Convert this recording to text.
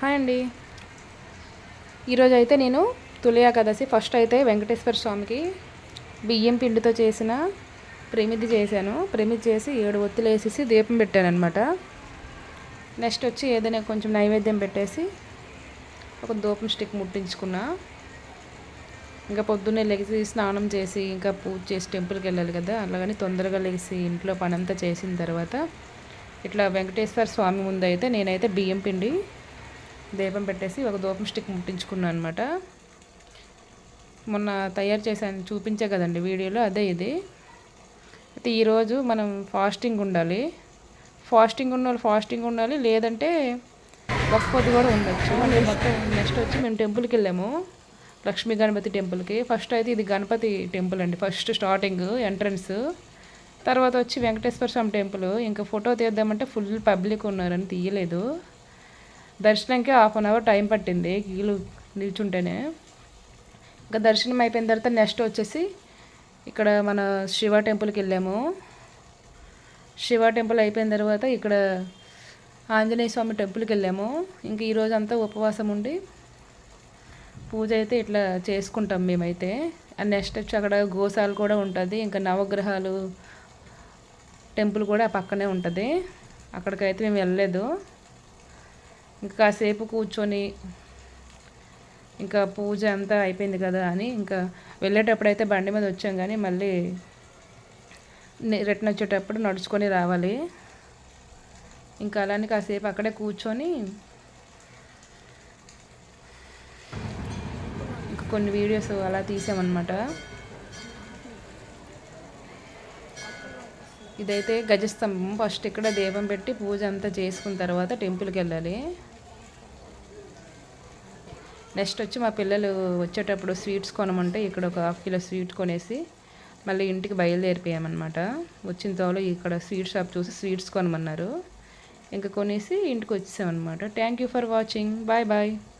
Hi అండి. ఈరోజు అయితే నేను తులియా కదసి ఫస్ట్ అయితే వెంకటేశ్వర స్వామికి బియ్యం పిండితో చేసిన ప్రమిది చేశాను. ప్రమిది చేసి ఏడు ఒత్తులు వేసేసి దీపం పెట్టాను అనమాట నెక్స్ట్ వచ్చి ఏదైనా కొంచెం నైవేద్యం పెట్టేసి ఒక దూపం స్టిక్ ముట్టించుకున్నా. ఇంకా పొద్దున్నే లెగిసి స్నానం చేసి ఇంకా పూజ చేసి టెంపుల్కి వెళ్ళాలి కదా అలాగని తొందరగా లెగిసి ఇంట్లో పనంతా చేసిన తర్వాత ఇట్లా వెంకటేశ్వర స్వామి ముందు అయితే నేనైతే బియ్యం పిండి దీపం పెట్టేసి ఒక దూపం స్టిక్ ముట్టించుకున్నాను అనమాట మొన్న తయారు చేశాను చూపించే కదండి వీడియోలో అదే ఇది. అయితే ఈరోజు మనం ఫాస్టింగ్ ఉండాలి. ఫాస్టింగ్ ఉన్న వాళ్ళు ఫాస్టింగ్ ఉండాలి లేదంటే ఒక పొద్దు కూడా ఉండొచ్చు. మొత్తం నెక్స్ట్ వచ్చి మేము టెంపుల్కి వెళ్ళాము లక్ష్మీ గణపతి టెంపుల్కి. ఫస్ట్ అయితే ఇది గణపతి టెంపుల్ అండి ఫస్ట్ స్టార్టింగ్ ఎంట్రన్స్. తర్వాత వచ్చి వెంకటేశ్వర స్వామి టెంపుల్. ఇంకా ఫోటో తీద్దామంటే ఫుల్ పబ్లిక్ ఉన్నారని తీయలేదు. దర్శనంకి హాఫ్ అన్ అవర్ టైం పట్టింది కీలు నిల్చుంటేనే. ఇంకా దర్శనం అయిపోయిన తర్వాత నెక్స్ట్ వచ్చేసి ఇక్కడ మన శివ టెంపుల్కి వెళ్ళాము. శివ టెంపుల్ అయిపోయిన తర్వాత ఇక్కడ ఆంజనేయ స్వామి టెంపుల్కి వెళ్ళాము. ఇంక ఈరోజు అంతా ఉపవాసం ఉండి పూజ అయితే ఇట్లా చేసుకుంటాం మేమైతే. అండ్ నెక్స్ట్ వచ్చి అక్కడ గోశాల కూడా ఉంటుంది ఇంకా నవగ్రహాలు టెంపుల్ కూడా పక్కనే ఉంటుంది. అక్కడికైతే మేము వెళ్ళలేదు. ఇంకా కాసేపు కూర్చొని ఇంకా పూజ అంతా అయిపోయింది కదా అని ఇంకా వెళ్ళేటప్పుడు అయితే బండి మీద వచ్చాం కానీ మళ్ళీ రిటర్న్ వచ్చేటప్పుడు నడుచుకొని రావాలి. ఇంకా అలానే కాసేపు అక్కడే కూర్చొని ఇంకా కొన్ని వీడియోస్ అలా తీసామన్నమాట. ఇదైతే గజస్తంభం. ఫస్ట్ ఇక్కడ దీపం పెట్టి పూజ అంతా చేసుకున్న తర్వాత టెంపుల్కి వెళ్ళాలి. నెక్స్ట్ వచ్చి మా పిల్లలు వచ్చేటప్పుడు స్వీట్స్ కొనమంటే ఇక్కడ ఒక హాఫ్ కిలో స్వీట్ కొనేసి మళ్ళీ ఇంటికి బయలుదేరిపోయామన్నమాట. వచ్చిన తోలో ఇక్కడ స్వీట్ షాప్ చూసి స్వీట్స్ కొనమన్నారు. ఇంకా కొనేసి ఇంటికి వచ్చేసామన్నమాట. Thank you for watching bye bye